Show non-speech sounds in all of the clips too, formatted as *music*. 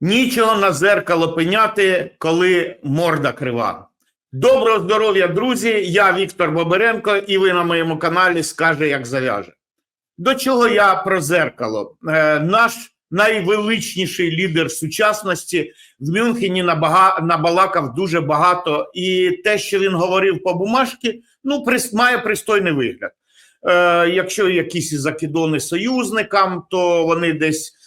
Нічого на зеркало пеняти, коли морда крива. Доброго здоров'я, друзі! Я Віктор Боберенко, і ви на моєму каналі скаже, як зав'яже. До чого я про зеркало? Е, наш найвеличніший лідер сучасності в Мюнхені набага, набалакав дуже багато, і те, що він говорив по бумажці, ну, прис, має пристойний вигляд. Е, якщо якісь закидони союзникам, то вони десь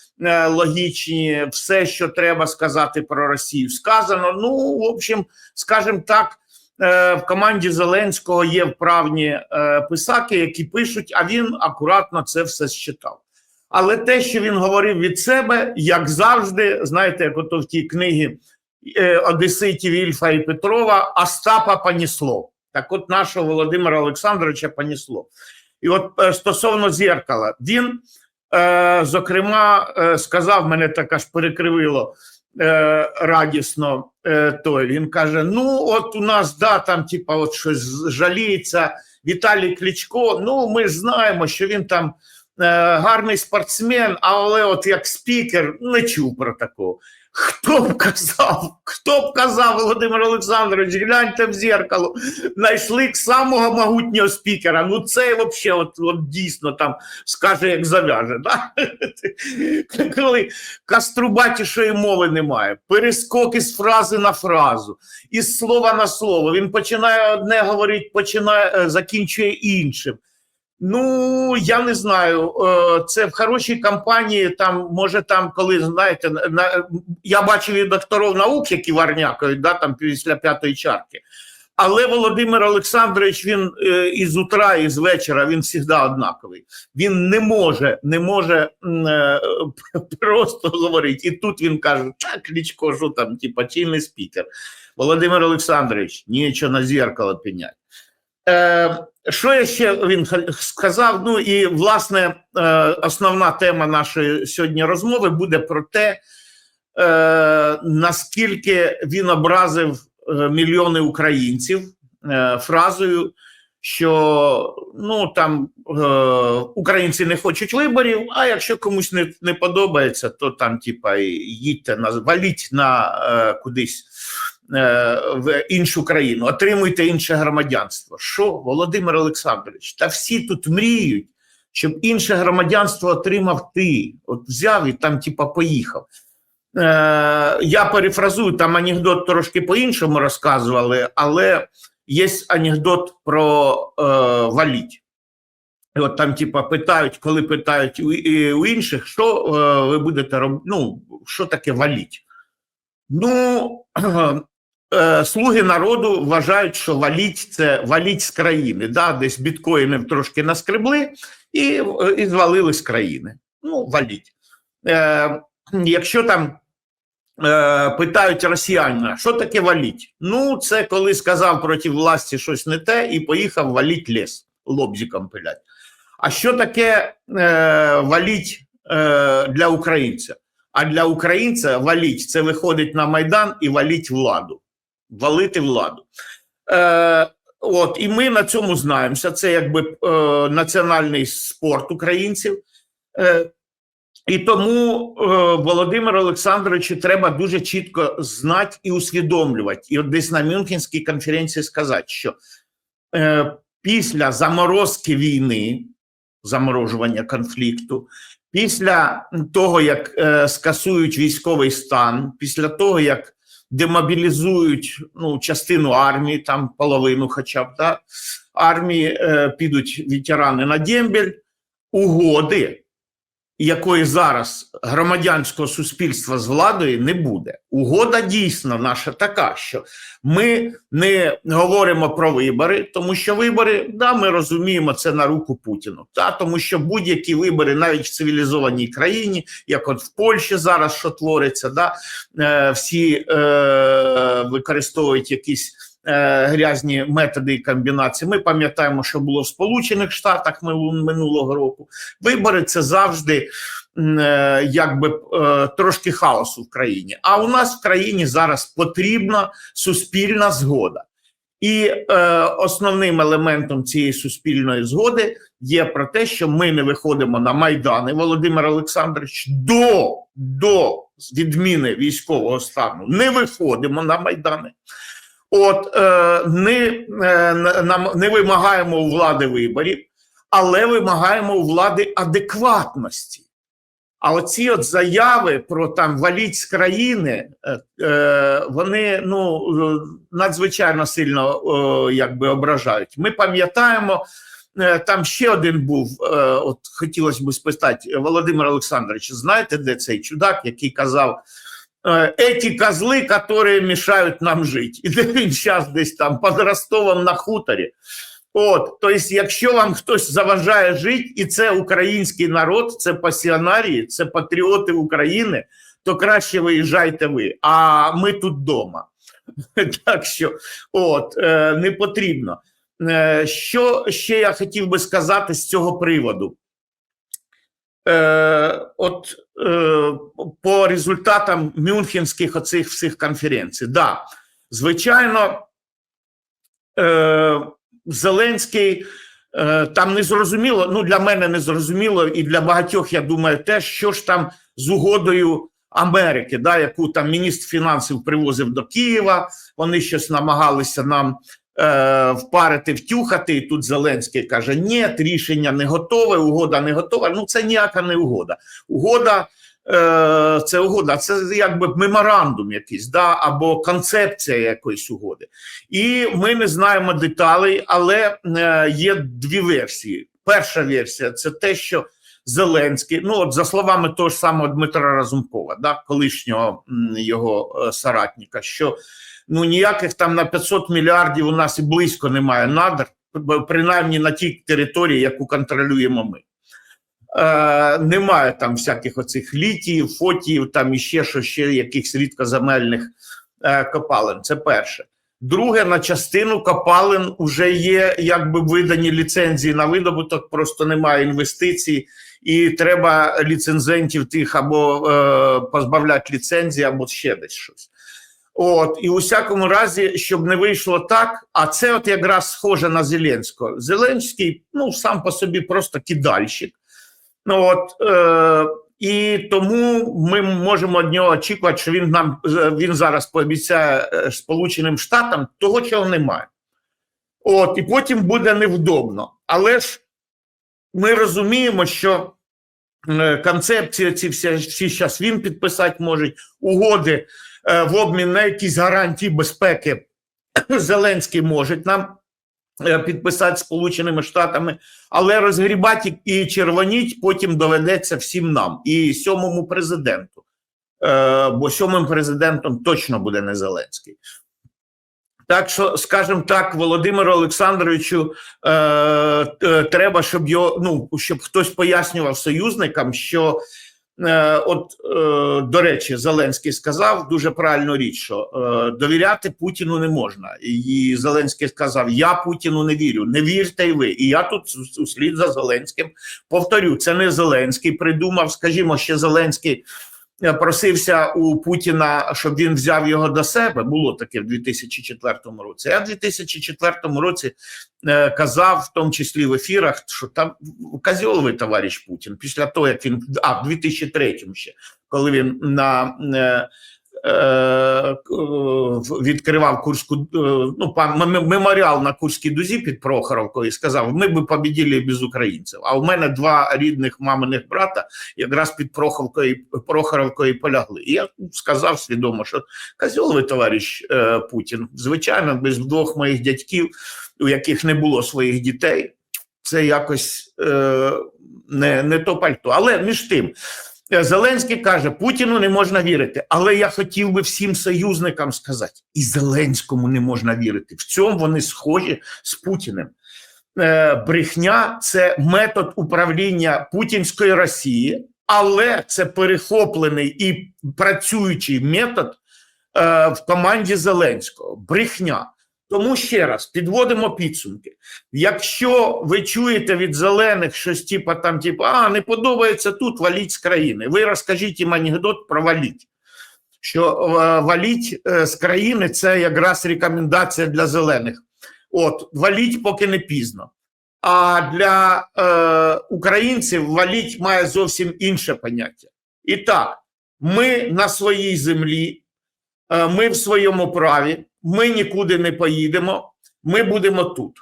логічні, все, що треба сказати про Росію, сказано. Ну, в общем, скажімо так, е, в команді Зеленського є вправні е, писаки, які пишуть, а він акуратно це все считав. Але те, що він говорив від себе, як завжди, знаєте, як ото в тій книгі е, Одеситів Ільфа і Петрова, Остапа понісло. Так от нашого Володимира Олександровича понісло. І от е, стосовно зеркала, він, е, зокрема, е, сказав, мене так аж перекривило е, радісно. Е, той. Він каже: Ну, от у нас да, там, типа, от щось жаліється Віталій Кличко. Ну, ми знаємо, що він там е, гарний спортсмен, але от як спікер не чув про такого. Хто б казав, хто б казав, Володимир Олександрович, гляньте в зеркало, знайшли самого могутнього спікера. Ну це взагалі от, от дійсно там скаже, як зав'яже. Да? *laughs* Коли каструбатішої мови немає, перескок із фрази на фразу, із слова на слово. Він починає одне говорити, починає, е, закінчує іншим. Ну, я не знаю. е, Це в хорошій компанії. Там може там, коли знаєте, на я бачив і докторів наук, які варнякають, да, там після п'ятої чарки. Але Володимир Олександрович він е, із утра, і з вечора він завжди однаковий. Він не може, не може е, *laughs* просто говорити. І тут він каже: так, Кличко, що там, типа, чинний спікер. Володимир Олександрович, нічого на зеркало пінять. Що я ще він сказав? Ну і власне е, основна тема нашої сьогодні розмови буде про те, е, наскільки він образив е, мільйони українців фразою, що ну там українці не хочуть виборів, а якщо комусь не, не подобається, то там, типа, їдьте на валіть на кудись в іншу країну, отримуйте інше громадянство. Що, Володимир Олександрович? Та всі тут мріють, щоб інше громадянство отримав ти. От взяв і там, типа, поїхав. Е, я перефразую, там анекдот трошки по-іншому розказували, але є анекдот про е, валіть. От там, типа, питають, коли питають у, у інших, що е, ви будете робити, ну, що таке валіть? Ну, *clears throat* е, слуги народу вважають, що валіть це валіть з країни. Да? Десь біткоїнів трошки наскребли і, і звалили з країни. Ну, валіть. Е, якщо там е, питають росіянина, що таке валіть? Ну, це коли сказав проти власті щось не те і поїхав валіть ліс, лобзиком пилять. А що таке е, валіть е, для українця? А для українця валіть це виходить на майдан і валіть владу, валити владу. Е, от і ми на цьому знаємося. Це якби е, національний спорт українців. Е, і тому е, Володимиру Олександровичу треба дуже чітко знати і усвідомлювати. І от десь на Мюнхенській конференції сказати, що е, після заморозки війни, заморожування конфлікту, після того, як е, скасують військовий стан, після того, як демобілізують ну, частину армії, там половину, хоча б да, армії е, підуть ветерани на дембель, угоди якої зараз громадянського суспільства з владою не буде. Угода дійсно наша така, що ми не говоримо про вибори, тому що вибори, да, ми розуміємо це на руку Путіну. Та тому що будь-які вибори, навіть в цивілізованій країні, як от в Польщі зараз що твориться, да, е, всі е, використовують якісь. Е, Грязні методи і комбінації. Ми пам'ятаємо, що було в Сполучених Штатах мину- минулого року. Вибори це завжди е, якби е, трошки хаосу в країні. А у нас в країні зараз потрібна суспільна згода. І е, основним елементом цієї суспільної згоди є про те, що ми не виходимо на майдани, Володимир Олександрович, до, до відміни військового стану, не виходимо на майдани. От е, не, е, нам- не вимагаємо у влади виборів, але вимагаємо у влади адекватності. А оці от заяви про там валіть з країни, е, е, вони ну надзвичайно сильно е, якби ображають. Ми пам'ятаємо, е, там ще один був. е, От хотілося б спитати Володимир Олександрович, знаєте, де цей чудак, який казав? Е, Еті козли, які мішають нам жити. І де він десь там під Ростовом на хуторі. От, тобто, якщо вам хтось заважає жити, і це український народ, це пасіонарії, це патріоти України, то краще виїжджайте ви. А ми тут вдома. *laughs* Так що, от, е, не потрібно. Е, Що ще я хотів би сказати з цього приводу? Е, От е, по результатам мюнхенських оцих всіх конференцій, да, звичайно, е, Зеленський е, там не зрозуміло, ну для мене не зрозуміло, і для багатьох, я думаю, теж, що ж там з угодою Америки, да, яку там міністр фінансів привозив до Києва. Вони щось намагалися нам е, впарити, втюхати. І тут Зеленський каже: ні, рішення не готове, угода не готова. Ну це ніяка не угода. Угода. е, Це угода, це якби меморандум якийсь, да, або концепція якоїсь угоди. І ми не знаємо деталей, але е, є дві версії. Перша версія це те, що Зеленський, ну от за словами того ж самого Дмитра Разумкова, да, колишнього його соратника, що ну ніяких там на 500 мільярдів у нас і близько немає надр, принаймні на тій території, яку контролюємо ми. Е, немає там всяких оцих літіїв, фотіїв, там іще що ще якихось рідкоземельних е, копалин. Це перше. Друге, на частину копалин вже є якби видані ліцензії на видобуток, просто немає інвестицій, і треба ліцензентів тих або е, позбавляти ліцензії, або ще десь щось. От, і у всякому разі, щоб не вийшло так, а це от якраз схоже на Зеленського. Зеленський, ну сам по собі просто кидальщик. Ну, от, е, і тому ми можемо від нього очікувати, що він нам е, він зараз пообіцяє е, Сполученим Штатам того, чого немає. От, і потім буде невдобно. Але ж ми розуміємо, що е, концепції ці всі, всі зараз він підписати може, угоди в обмін на якісь гарантії безпеки *clears throat* Зеленський може нам е, підписати Сполученими Штатами, але розгрібати і червоніть потім доведеться всім нам і сьомому президенту. Е, бо сьомим президентом точно буде не Зеленський. Так що, скажімо так, Володимиру Олександровичу е, е, треба, щоб його ну щоб хтось пояснював союзникам, що е, от е, до речі, Зеленський сказав дуже правильну річ, що е, довіряти Путіну не можна. І Зеленський сказав: Я Путіну не вірю, не вірте й ви. І я тут услід за Зеленським повторю, це не Зеленський придумав, скажімо, ще Зеленський е, просився у Путіна, щоб він взяв його до себе. Було таке в 2004 році. Я в 2004 році е, казав, в тому числі в ефірах, що там козьоловий товариш Путін. Після того, як він а в 2003 ще, коли він на е, відкривав Курську е, ну, меморіал на Курській дузі під Прохоровкою і сказав: ми би побіділи без українців. А у мене два рідних маминих брата якраз під Прохоровкою, Прохоровкою полягли. І я сказав свідомо, що козьоловий товариш е, Путін, звичайно, без двох моїх дядьків, у яких не було своїх дітей, це якось е, не, не то пальто. Але між тим. Е, Зеленський каже, Путіну не можна вірити, але я хотів би всім союзникам сказати, і Зеленському не можна вірити. В цьому вони схожі з Путіним. Е, Брехня це метод управління путінської Росії, але це перехоплений і працюючий метод е, в команді Зеленського. Брехня. Тому ще раз підводимо підсумки. Якщо ви чуєте від зелених щось типа там, типу, а не подобається тут, валіть з країни. Ви розкажіть їм анекдот про валіть. Що е, валіть е, з країни це якраз рекомендація для зелених. От, валіть, поки не пізно. А для е, українців валіть має зовсім інше поняття. І так, Ми на своїй землі, е, ми в своєму праві, ми нікуди не поїдемо, ми будемо тут.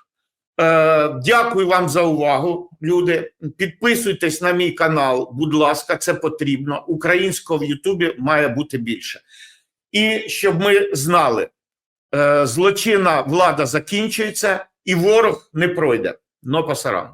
Е, Дякую вам за увагу, люди. Підписуйтесь на мій канал, будь ласка, це потрібно. Українського в Ютубі має бути більше. І щоб ми знали, е, злочинна влада закінчується і ворог не пройде. Но пасаран.